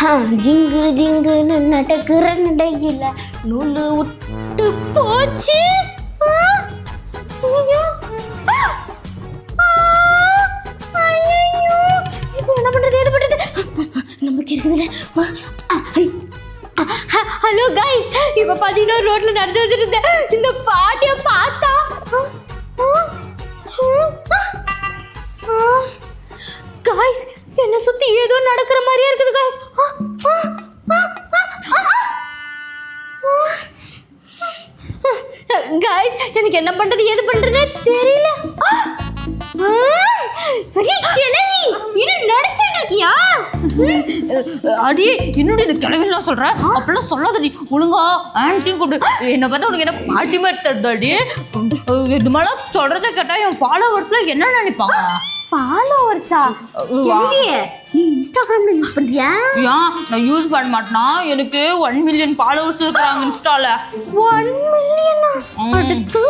ஆ, ஜிங்கு ஜிங்குன்னு நடக்கிற நடையில நூலு விட்டு போச்சு. இப்போ என்ன பண்றது எது பண்றது? நமக்கு இருக்குதுல்ல. ஹலோ கைஸ் இப்போ பார்த்தீங்கன்னா ரோட்டில் நடந்து வந்துட்டு இருந்தேன். இந்த பாட்டியை பார்த்தா என்ன பண்றது ஏது பண்றதே தெரியல. கிழவி இன்னும் நடிச்சிட்டு இருக்கியா? அடி என்னடி இந்த கிழவிலாம் சொல்ற? அப்படிலாம் சொல்லாதடி ஒழுங்கா ஆன்ட்டியும் கூப்பிடு. என்னை பார்த்தா உனக்கு என்ன பாட்டி மாதிரி தருதாடி இது மாதிரிலாம் சொல்றதை கேட்டா என் ஃபாலோவர்ஸ்ல என்ன நினைப்பாங்க? ஃபாலோவர்ஸா நீ இன்ஸ்டாகிராம்ல யூஸ் பண்றியா? ஏன் நான் யூஸ் பண்ண மாட்டேனா? எனக்கு ஒன் மில்லியன் ஃபாலோவர்ஸ் இருக்காங்க இன்ஸ்டால. ஒன் மில்லியனா. அடுத்து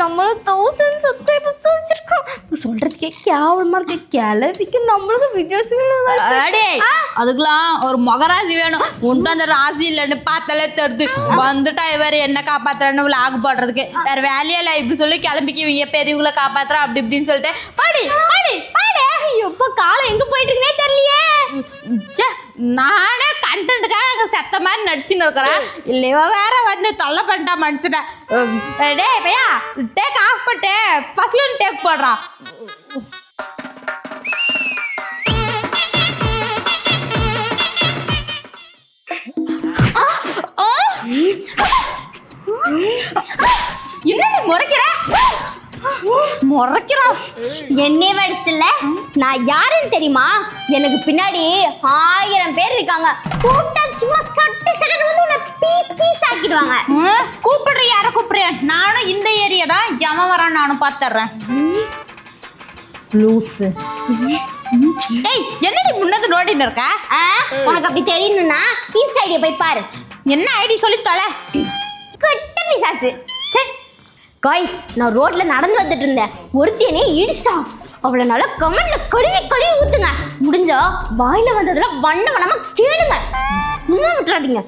நம்மளும் தௌசண்ட் சப்ஸ்கிரைபர்ஸ் வச்சிருக்கோம். சொல்றதுக்கே கேவலமா இருக்கு. கிளவிக்கு நம்மளுக்கு வீடியோஸ் அடே அதுக்கெல்லாம் ஒரு மகராசி வேணும். உன்ட்டு அந்த ராசி இல்லைன்னு பார்த்தாலே தெரியுது வந்துட்டா வேற என்ன காப்பாத்துறேன்னு விளாக் போடுறதுக்கு. வேற வேலையே இல்லை. இப்படி சொல்லி கிளம்பிக்குவீங்க. பெரியவங்களை காப்பாத்துறேன் அப்படி இப்படின்னு சொல்லிட்டு. பாடி பாடி பாடி எப்ப காலம் எங்க போயிட்டு இருக்குனே தெரியலையே. ச்சே, நானே கண்டென்ட்டுக்காக அங்கே செத்த மாதிரி நடிச்சுன்னு இருக்கிறேன். இல்லையோ வேற வந்து தொல்லை பண்ணிட்டா மனுஷனை. டேய் பையா டேக் ஆஃப் பண்ணிட்டு ஃபர்ஸ்ட்ல டேக் போடுறான் என்னடி முறைக்கிற? முறைக்கிறான் என்னையே அடிச்சிட்டல நான் யாருன்னு தெரியுமா? எனக்கு பின்னாடி ஆயிரம் பேர் இருக்காங்க. கூப்பிட்டா சும்மா சட்டு சட்டு வந்து உன்னை பீஸ் பீஸ் ஆக்கிடுவாங்க. கூப்பிடுற யார கூப்பிடுற? நானும் இந்த ஏரியா தான். எவன் வரான் நானும் பார்த்துட்றேன் லூசு. டேய் என்னடி முன்னது நோண்டின்னு இருக்க? உனக்கு அப்படி தெரியணும்னா இன்ஸ்டா ஐடியா போய் பாரு. என்ன ஐடி சொல்லி தொலை கெட்ட பிசாசு. காய்ஸ் நான் ரோட்ல நடந்து வந்துட்டு இருந்தேன். ஒருத்தியனே இடிச்சிட்டா. அவளை நல்லா கமெண்ட்ல கழுவி கழுவி ஊத்துங்க. முடிஞ்சா வாயில வந்ததுல வண்ண வண்ணமா கேளுங்க. சும்மா விட்டுறாதீங்க.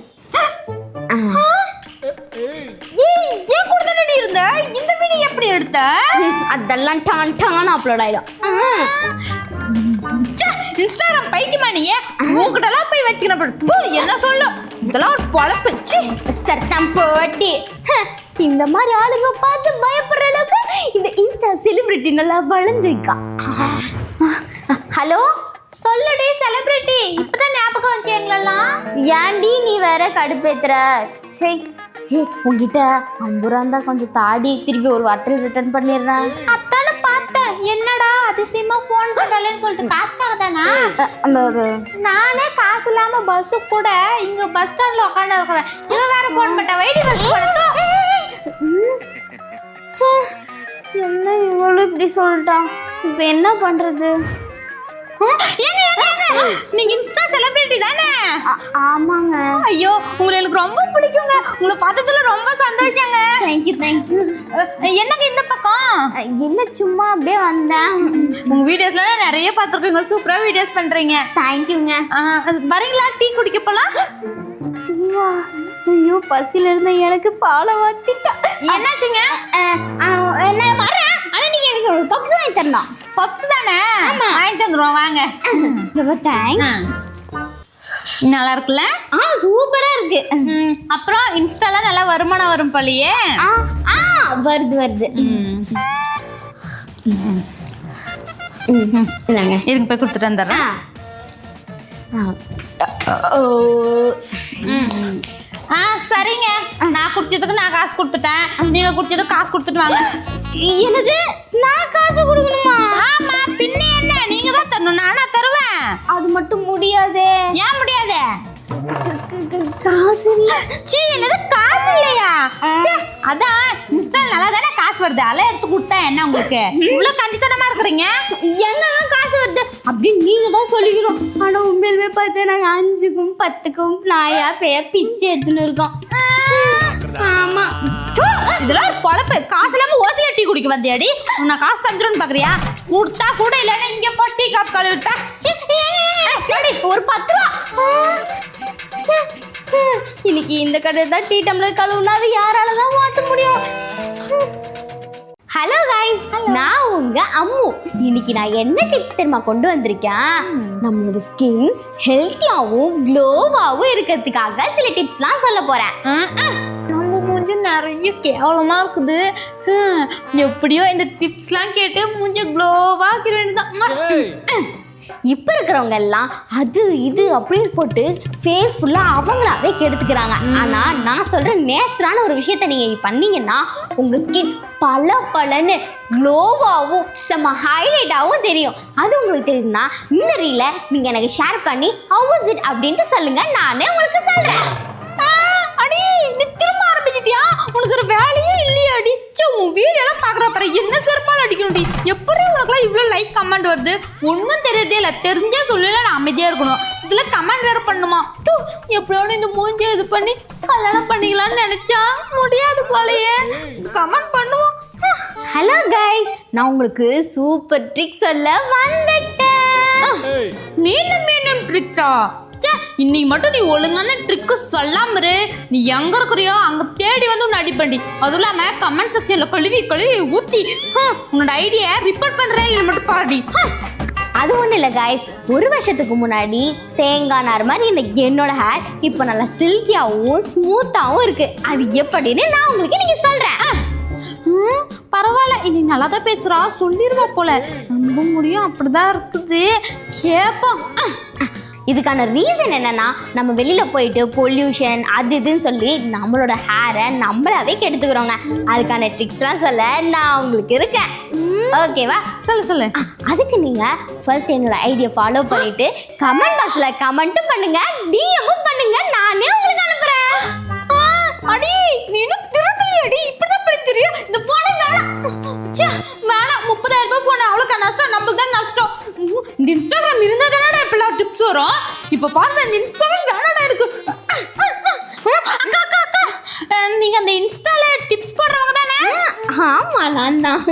ஏன் கூட தானே இருந்த? இந்த வீடியோ எப்படி எடுத்த? அதெல்லாம் டான் டான் அப்லோட் ஆயிடும். இன்ஸ்டாகிராம் பைத்தியமா நீ போய் வச்சுக்கணும். என்ன சொல்லு? இதெல்லாம் ஒரு பொழப்பு. சத்தம் போட்டி. இந்த மாதிரி ஆளுங்க பார்த்து பயப்படுற அளவுக்கு இந்த இன்ஸ்டா செலிபிரிட்டி நல்லா வளர்ந்துருக்கா. ஹலோ? சொல்லுடி செலிபிரிட்டி இப்பதான் ஞாபகம் வச்சு எங்களெல்லாம். ஏன்டி நீ வேற கடுப்பேத்துற? சே ஏ உங்ககிட்ட அம்புரா இருந்தா கொஞ்சம் தாடி திருப்பி ஒரு வாரத்தில் ரிட்டர்ன் பண்ணிடுறேன். அத்தான பார்த்தேன். என்னடா அதிசயமா ஃபோன் பண்றலன்னு சொல்லிட்டு காசுக்காக தானா? நானே காசு இல்லாம பஸ்ஸு கூட இங்க பஸ் ஸ்டாண்ட்ல உட்காந்து இருக்கிறேன். இவன் வேற ஃபோன் பண்ண வைடி பஸ் போனதோ. என்ன இவ்வளோ இப்படி சொல்லிட்டான் இப்போ என்ன ஏங்க நீங்க இன்ஸ்டா செலிபிரிட்டி தானே? ஆமாங்க. ஐயோ உங்களை எனக்கு ரொம்ப பிடிக்குங்க. உங்களை பார்த்ததுல ரொம்ப சந்தோஷங்க. தேங்க்யூ தேங்க்யூ என்னங்க இந்த பக்கம்? இல்லை சும்மா அப்படியே வந்தேன். உங்க வீடியோஸ்ல நிறைய பார்த்துருக்கீங்க. சூப்பரா வீடியோஸ் பண்றீங்க. தேங்க்யூங்க வரீங்களா? டீ குடிக்க போலாம்? டீயா? ஐயோ பசியில இருந்த எனக்கு பாலை வாத்திட்டா என்னாச்சுங்க? நான் வரேன். ஆனா நீங்க எனக்கு ஒரு பப்ஸ் வாங்கி தரணும். பப்ஸ் தானே? வாங்கிட்டு வந்துருவோம் வாங்க. தேங்க்ஸ் நல்லா இருக்குல்ல ஆ சூப்பரா இருக்கு. அப்புறம் இன்ஸ்டால நல்லா வருமானம் வரும் போலயே. ஆ வருது வருது. ம், இந்தாங்க. இதுக்கு போய் கொடுத்துட்டு வந்துடுறேன். ஓ. ஆ சரிங்க. நான் குடிச்சதுக்கு நான் காசு கொடுத்துட்டேன். நீங்க குடிச்சதுக்கு காசு கொடுத்துட்டு வாங்க. என்னது? நான் காசு கொடுக்கணுமா? ஆமா பின்ன என்ன? நீங்க தான் தரணும். நானா தருவேன். அது மட்டும் முடியாதே. ஏன் முடியாது? காசு இல்ல. சீ என்னது காசு இல்லையா? அதான் இன்ஸ்டா நல்லா தானே காசு வருது. அலை எடுத்து கொடுத்தேன். என்ன உங்களுக்கு? இவ்வளவு கஞ்சித்தனமா இருக்கிறீங்க? எங்க காசு வருது? அப்படின்னு நீங்க தான் சொல்லிக்கணும். ஆனா உண்மையிலுமே பார்த்தா நாங்க அஞ்சுக்கும் பத்துக்கும் நாயா பேய பிச்சை எடுத்துன்னு இருக்கோம். ஆமா. இதெல்லாம் குழப்ப காசு இல்லாம ஓசில டீ குடிக்க வந்தியாடி? உன்னை காசு தந்துருன்னு பாக்குறியா? கொடுத்தா கூட இல்லைன்னா இங்க போய் டீ காப் கழுவிட்டா. ஒரு பத்து ரூபா. இன்னைக்கு இந்த கடை தான் டீ டம்ளர் கழுவுனா அது யாரால தான் மாட்ட முடியும். ஹலோ கைஸ் நான் உங்க அம்மு. இன்னைக்கு நான் என்ன டிப்ஸ் தெரியுமா கொண்டு வந்திருக்கேன்? நம்மளோட ஸ்கின் ஹெல்த்தியாகவும் க்ளோவாகவும் இருக்கிறதுக்காக சில டிப்ஸ்லாம் சொல்ல போறேன். நம்ம மூஞ்சி நிறைய கேவலமா இருக்குது. எப்படியோ இந்த டிப்ஸ்லாம் கேட்டு மூஞ்ச க்ளோவா ஆக்கிற வேண்டியதான் இப்போ இருக்கிறவங்க எல்லாம் அது இது அப்படின்னு போட்டு ஃபேஸ் ஃபுல்லாக அவங்களாவே கெடுத்துக்கிறாங்க. ஆனால் நான் சொல்கிற நேச்சுரான ஒரு விஷயத்த நீங்கள் பண்ணீங்கன்னா உங்கள் ஸ்கின் பல பலன்னு க்ளோவாகவும் செம்ம ஹைலைட்டாகவும் தெரியும். அது உங்களுக்கு தெரியும்னா இந்த ரீலை நீங்கள் எனக்கு ஷேர் பண்ணி ஹவு இட் அப்படின்ட்டு சொல்லுங்கள் நானே உங்களுக்கு சொல்கிறேன் அடி நீ திரும்ப ஆரம்பிச்சிட்டியா? உனக்கு ஒரு வேலையே இல்லையா அடி உன் வீடியோலாம் பார்க்குற பாரு. என்ன செருப்பால் அடிக்கணும்டி. எப்படி உனக்குலாம் இவ்வளோ லைக் கமெண்ட் வருது. ஒன்றும் தெரியறதே இல்லை தெரிஞ்சா சொல்லல நான் அமைதியாக இருக்கணும். இதில் கமெண்ட் வேறு பண்ணுமா? தூ எப்படியோட இந்த மூஞ்சி இது பண்ணி கல்யாணம் பண்ணிக்கலாம்னு நினச்சா முடியாது போலயே. கமெண்ட் பண்ணுவோம். ஹலோ கைஸ் நான் உங்களுக்கு சூப்பர் ட்ரிக் சொல்ல வந்துட்டேன். மீண்டும் மீண்டும் ட்ரிக்ஸா இன்னைக்கு மட்டும் நீ ஒழுங்கான ட்ரிக்கு சொல்லாம இரு. நீ எங்க இருக்கிறியோ அங்க தேடி வந்து உன்னை அடிப்பண்டி அதுவும் இல்லாம கமெண்ட் செக்ஷன்ல கழுவி கழுவி ஊத்தி உன்னோட ஐடியா ரிப்போர்ட் பண்றேன் இல்லை மட்டும் ஹம். அது ஒன்றும் இல்லை காய்ஸ் ஒரு வருஷத்துக்கு முன்னாடி தேங்காய் நார் மாதிரி இந்த என்னோட ஹேர் இப்போ நல்லா சில்கியாகவும் ஸ்மூத்தாகவும் இருக்கு. அது எப்படின்னு நான் உங்களுக்கு இன்னைக்கு சொல்கிறேன் பரவாயில்ல. இனி நல்லா தான் பேசுறா. சொல்லிடுவா போல. நம்ப முடியும். அப்படிதான் இருக்குது. கேப்போம். ஹம். இதுக்கான ரீசன் என்னன்னா நம்ம வெளியில போயிட்டு பொல்யூஷன் அது இதுன்னு சொல்லி நம்மளோட ஹேரை நம்மளாவே கெடுத்துக்கிறோங்க. அதுக்கான ட்ரிக்ஸ்லாம் சொல்ல நான் உங்களுக்கு இருக்கேன். ஓகேவா சொல்லு சொல்லு. அதுக்கு நீங்க ஃபர்ஸ்ட் என்னோட ஐடியா ஃபாலோ பண்ணிட்டு கமெண்ட் பாக்ஸ்ல கமெண்ட்டும் பண்ணுங்க டிஎம்மும் பண்ணுங்க நானே உங்களுக்கு அனுப்புறேன். ஆ, அடி நீ இப்போ பாருங்க இந்த இன்ஸ்டாகிராம் வேணாடா இருக்கு? அக்கா அக்கா அக்கா. அஹ், நீங்க அந்த இன்ஸ்டால டிப்ஸ் போடுறவங்க தானே? ஆமா நான் தான்.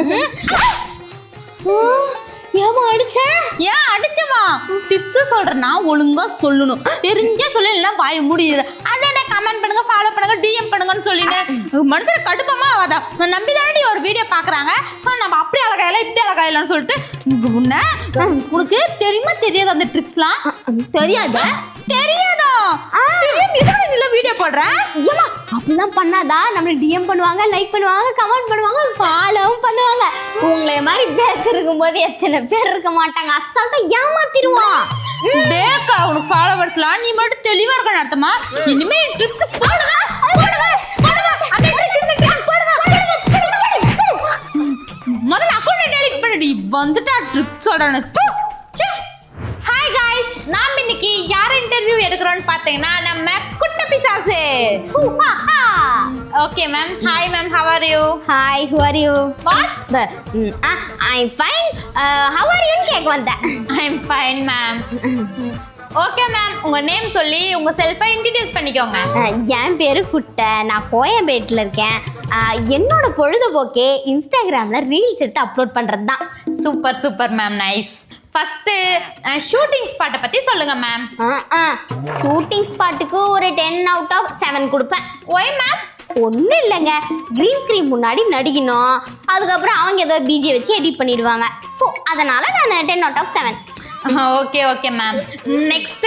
ஏமா அடிச்சேன் ஏன் அடிச்சமா டிப்ஸ் சொல்றேன்னா ஒழுங்கா சொல்லணும். தெரிஞ்சே சொல்ல இல்லைன்னா வாய மூடிடுற அதான் கமெண்ட் பண்ணுங்க ஃபாலோ பண்ணுங்க டிஎம் பண்ணுங்கன்னு சொல்லிட்டு மனுஷன் கடுப்பமா நான் நம்பி தானே ஒரு வீடியோ பாக்குறாங்க. நம்ம அப்படி அழகா இல்லை இப்படி அழகா இல்லைன்னு சொல்லிட்டு உன்னை உனக்கு தெரியுமா தெரியாது அந்த ட்ரிக்ஸ்லாம் தெரியாத? தெரியாதா? தெரியும் நீல வீடியோ போடுறேன் ஏமா அப்படிலாம் பண்ணாதா? நம்மள டிஎம் பண்ணுவாங்க லைக் பண்ணுவாங்க கமெண்ட் பண்ணுவாங்க ஃபாலோவும் பண்ணுவாங்க. உங்களை மாதிரி பேக் இருக்கும்போது எத்தனை பேர் இருக்க மாட்டாங்க? அசால்ட்டா ஏமாத்திடுவான். டேக்கா உனக்கு ஃபாலோவர்ஸ்லாம் நீ மட்டும் தெளிவா இருக்க அர்த்தமா? இனிமே ட்ரிப்ஸ் போடுங்க போடுங்க அந்த முதல்ல அக்கௌண்ட் டெலிட் பண்ணடி. வந்துட்டா ட்ரிப் சொல்றேன் ஹாய் गाइस நாம் இன்னைக்கு யார் இன்டர்வியூ எடுக்கிறோம்னு பார்த்தீங்கன்னா நம்ம குட்ட பிசாசு okay ma'am hi ma'am how are you hi who are you what I am fine how are யூன்னு கேட்க வந்தேன் I am fine ma'am okay ma'am உங்க நேம் சொல்லி உங்க செல்ஃபை இன்ட்ரடியூஸ் பண்ணிக்கோங்க. அஹ், என் பேரு குட்டை. நான் கோயம்பேட்டில் இருக்கேன். அஹ், என்னோட பொழுதுபோக்கே இன்ஸ்டாகிராமில் ரீல்ஸ் எடுத்து அப்லோட் பண்ணுறது தான் super super ma'am nice first shooting ஸ்பாட்டை பத்தி சொல்லுங்க மேம் ஷூட்டிங் ஸ்பாட்டுக்கு ஒரு டென் அவுட் ஆஃப் செவன் கொடுப்பேன். ஒய் மேம் ஒன்றும் இல்லைங்க க்ரீன் ஸ்க்ரீன் முன்னாடி நடிக்கணும். அதுக்கப்புறம் அவங்க ஏதோ பிஜியை வச்சு எடிட் பண்ணிடுவாங்க. ஸோ அதனால் நான் ten out of seven okay okay ma'am next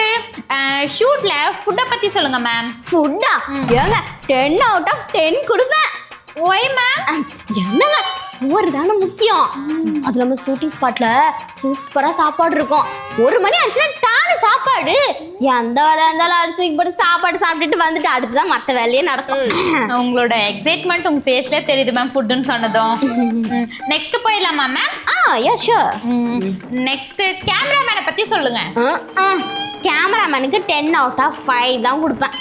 ஷூட்ல ஃபுட்டை பத்தி சொல்லுங்க மேம் ஃபுட்டா ஏங்க டென் அவுட் ஆஃப் டென் கொடுப்பேன். ஒய் மேம் என்னங்க சோறு தானே முக்கியம். அது நம்ம ஷூட்டிங் ஸ்பாட்ல சூப்பரா சாப்பாடு இருக்கும். ஒரு மணி ஆச்சுன்னா டானு சாப்பாடு எந்த வேலை இருந்தாலும் அடிச்சு தூக்கி போட்டு சாப்பாடு சாப்பிட்டுட்டு வந்துட்டு அடுத்துதான் மற்ற வேலையே நடக்கும். உங்களோட எக்ஸைட்மெண்ட் உங்க ஃபேஸ்ல தெரியுது மேம் ஃபுட்டுன்னு சொன்னதும். நெக்ஸ்ட் போயிடலாமா மேம் ஆ யா ஷூர் நெக்ஸ்ட் கேமராமேனை பத்தி சொல்லுங்க. கேமராமேனுக்கு டென் அவுட் ஆஃப் ஃபைவ் தான் கொடுப்பேன்.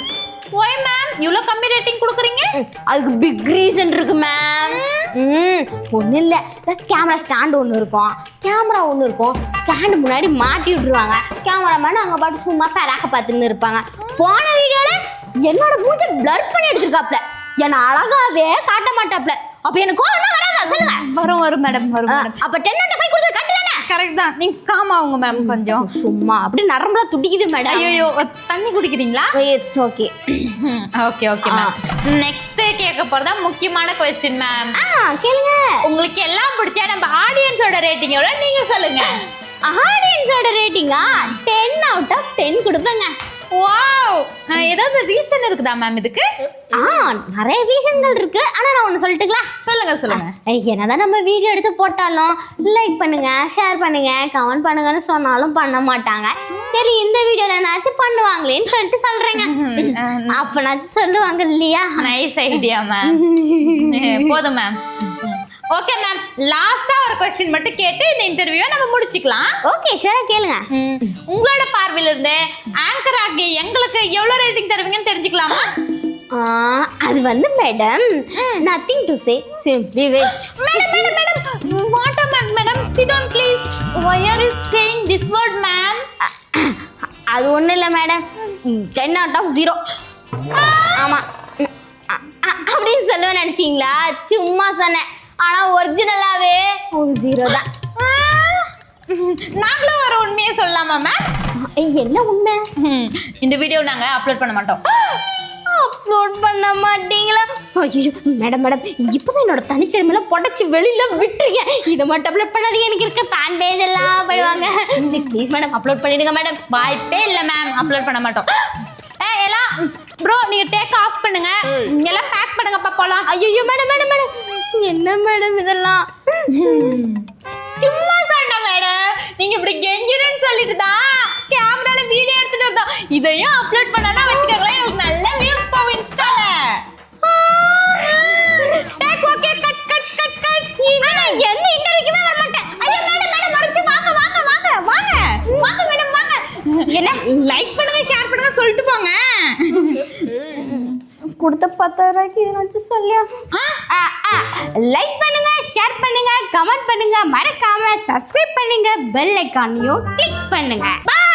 ஒய் மேம் இவ்வளோ கம்மி ரேட்டிங் கொடுக்குறீங்க? அதுக்கு பிக் ரீசன் இருக்கு மேம் ம். ஒன்றும் இல்லை. கேமரா ஸ்டாண்ட் ஒன்று இருக்கும். கேமரா ஒன்று இருக்கும். ஸ்டாண்டு முன்னாடி மாட்டி விட்டுருவாங்க. கேமராமேன் அங்கே பாட்டு சும்மா பேராக்க பார்த்துன்னு இருப்பாங்க. போன வீடியோவில் என்னோட மூஞ்சை பிளர் பண்ணி எடுத்திருக்காப்ல. என்னை அழகாவே காட்ட மாட்டாப்ல. அப்போ எனக்கு கோவம் வராதா? சொல்லுங்க. வரும் வரும் மேடம் வரும் அப்போ டென் அண்ட் ஃபைவ் கொடுத்தது கட்டு தானே? கரெக்ட் தான். நீங்க காமா ஆகுங்க மேம் கொஞ்சம். சும்மா அப்படியே நரம்புல துடிக்குது மேடம் ஐயோ தண்ணி குடிக்கிறீங்களா? It's okay okay okay ma'am next கேட்க போறதா முக்கியமான கொஸ்டின் மேம் ஆ கேளுங்க. உங்களுக்கு எல்லாம் பிடிச்சா நம்ம ஆடியன்ஸோட ரேட்டிங் எவ்வளோ நீங்க சொல்லுங்க. ஆடியன்ஸோட ரேட்டிங்கா டென் அவுட் ஆஃப் டென் கொடுப்பேங்க. வாவ் ஏதாவது ரீசன் இருக்குதா மேம் இதுக்கு? ஆ நிறைய ரீசன்கள் இருக்கு. ஆனா நான் ஒன்று சொல்லட்டுங்களா? சொல்லுங்க சொல்லுங்க. என்னதான் நம்ம வீடியோ எடுத்து போட்டாலும் லைக் பண்ணுங்க ஷேர் பண்ணுங்க கமெண்ட் பண்ணுங்கன்னு சொன்னாலும் பண்ண மாட்டாங்க. சரி இந்த வீடியோல என்னாச்சும் பண்ணுவாங்களேன்னு சொல்லிட்டு சொல்றேங்க. அப்பனாச்சும் சொல்லுவாங்க இல்லையா? நைஸ் ஐடியா மேம் போதும் மேம் ஓகே மேம் லாஸ்டா ஒரு கொஸ்டின் மட்டும் கேட்டு இந்த இன்டர்வியூவை நம்ம முடிச்சுக்கலாம். ஓகே ஷூரா கேளுங்க. உங்களோட பார்வையில இருந்து ஆங்கர் ஆகிய எங்களுக்கு எவ்வளவு ரேட்டிங் தருவீங்கன்னு தெரிஞ்சுக்கலாமா? அது வந்து madam nothing to say simply waste madam madam madam what ma'am madam sit down please are you saying this word ma'am அது ஒன்றும் இல்லை madam ten out of zero ஆமாம் அப்படின்னு சொல்லுவேன் நினச்சிங்களா? சும்மா சொன்னேன். ஆனால் ஒரிஜினலாகவே ஒரு ஜீரோ தான். நாங்களும் ஒரு உண்மையை சொல்லலாமா மேம் என்ன உண்மை? இந்த வீடியோ நாங்க அப்லோட் பண்ண மாட்டோம். அப்லோட் பண்ண மாட்டீங்களா? ஐயோ மேடம் மேடம் இப்போதான் என்னோட தனித்திறமையில புடச்சி வெளியில விட்டுருக்கேன். இதை மட்டும் அப்லோட் பண்ணாதீங்க. எனக்கு இருக்க ஃபேன் பேஜ் எல்லாம் போயிடுவாங்க. ப்ளீஸ் ப்ளீஸ் மேடம் அப்லோட் பண்ணிடுங்க மேடம் வாய்ப்பே இல்லை மேம் அப்லோட் பண்ண மாட்டோம். ஏ எல்லாம் ப்ரோ நீங்க டேக் ஆஃப் பண்ணுங்க. எல்லாம் பேக் பண்ணுங்கப்பா போலாம். ஐயோ மேடம் மேடம் மேடம் என்ன மேடம் இதெல்லாம்? சும்மா சொன்ன மேடம் நீங்க இப்படி கெஞ்சிருன்னு சொல்லிட்டு தான் கேமரால வீடியோ எடுத்துட்டு வந்தோம் இதையும் அப்லோட் பண்ணனா வச்சுக்கோங்களேன் எனக்கு நல்ல வியூஸ் போகும் இன்ஸ்டால கொடுத்த பத்தாயிரம் வச்சு சொல்லியா? லைக் பண்ணுங்க ஷேர் பண்ணுங்க கமெண்ட் பண்ணுங்க. மறக்காம சப்ஸ்கிரைப் பண்ணுங்க பெல் ஐக்கானையும் கிளிக் பண்ணுங்க. பாய்